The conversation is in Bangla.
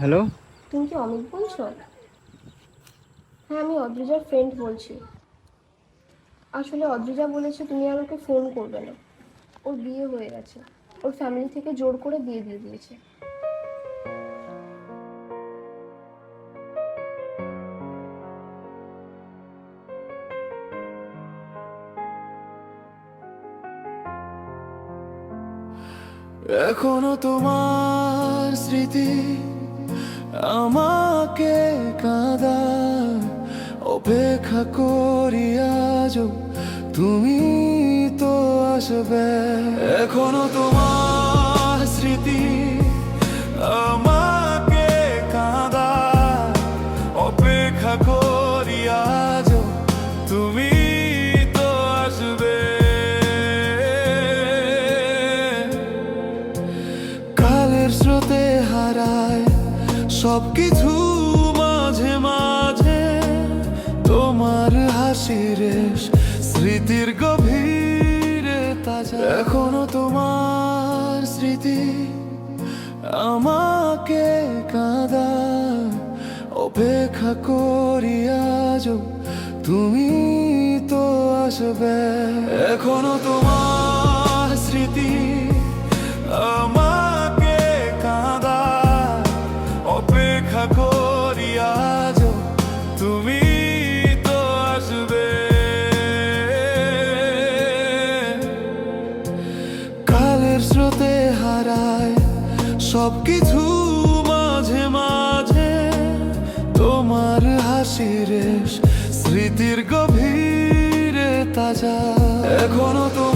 হ্যালো? তুমি কি অমিত বলছো? হ্যাঁ আমি অদ্রিজার ফ্রেন্ড বলছি। আসলে অদ্রিজা বলেছে তুমি আর ওকে ফোন করবে না। ওর বিয়ে হয়ে গেছে। ওর ফ্যামিলি থেকে জোর করে বিয়ে দিয়ে দিয়েছে। এখনও তোমার স্মৃতি আমাকে কাঁদা, অপেক্ষা করি তুমি তো আসবে। এখনও তোমার স্মৃতি আমাকে কাঁদা, অপেক্ষা করি তুমি তো আসবে। কালের স্রোতে সবকিছু মাঝে মাঝে তোমার হাসির স্মৃতির গভীরে তাজা। এখনও তোমার স্মৃতি আমাকে কাঁদা। অপেক্ষা করি আজও, তুমি তো আসবে। এখনও তোমার স্মৃতি সবকিছু মাঝে মাঝে তোমার হাসির স্মৃতির গভীরে তাজা। এখনও তো